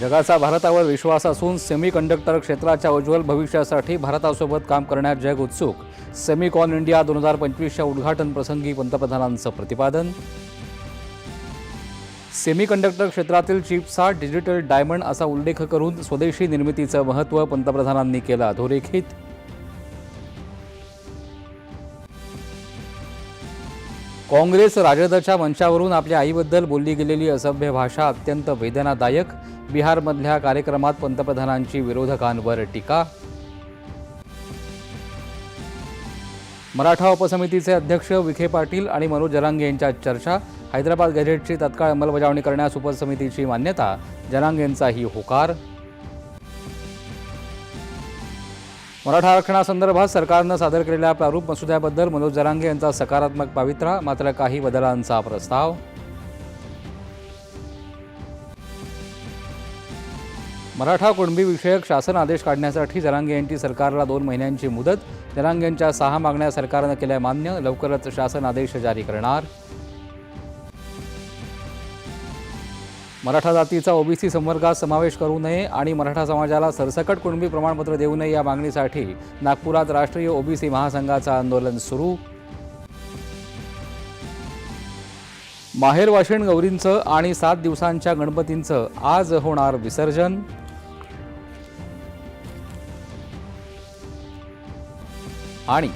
जगाचा भारतावर विश्वास असून सेमी कंडक्टर क्षेत्राच्या उज्ज्वल भविष्यासाठी भारतासोबत काम करण्यात जग उत्सुक. सेमिकॉन इंडिया दोन हजार पंचवीसच्या उद्घाटन प्रसंगी पंतप्रधानांचं प्रतिपादन. सेमी कंडक्टर क्षेत्रातील चिप्सचा डिजिटल डायमंड असा उल्लेख करून स्वदेशी निर्मितीचं महत्त्व पंतप्रधानांनी केलं अधोरेखित. काँग्रेस राजदच्या मंचावरून आपल्या आईबद्दल बोलली गेलेली असभ्य भाषा अत्यंत वेदनादायक. बिहारमधल्या कार्यक्रमात पंतप्रधानांची विरोधकांवर टीका. मराठा उपसमितीचे अध्यक्ष विखे पाटील आणि मनोज जरांगे यांच्यात चर्चा. हैदराबाद गॅझेटची तत्काळ अंमलबजावणी करण्यास उपसमितीची मान्यता. जरांगेंचाही होकार. मराठा आरक्षणासंदर्भात सरकारनं सादर केलेल्या प्रारूप मसुद्याबद्दल मनोज जरांगे यांचा सकारात्मक पावित्रा मात्र काही बदलांचा प्रस्ताव. मराठा कुणबीविषयक शासन आदेश काढण्यासाठी जरांगे यांची सरकारला दोन महिन्यांची मुदत जरांगे यांच्या सहा मागण्या सरकारनं केल्या मान्य लवकरच शासन आदेश जारी करणार. मराठा जातीचा ओबीसी संवर्गात समावेश करू नये आणि मराठा समाजाला सरसकट कुणबी प्रमाणपत्र देऊ नये या मागणीसाठी नागपुरात राष्ट्रीय ओबीसी महासंघाचं आंदोलन सुरू. माहेर वाशिण गौरींचं आणि सात दिवसांच्या गणपतींचं आज होणार विसर्जन. आणि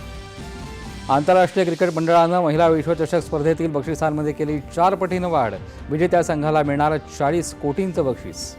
आंतरराष्ट्रीय क्रिकेट मंडळानं महिला विश्वचषक स्पर्धेतील बक्षिसांमध्ये केली चार पटीनं वाढ. विजेत्या संघाला मिळणार चाळीस कोटींचं बक्षीस.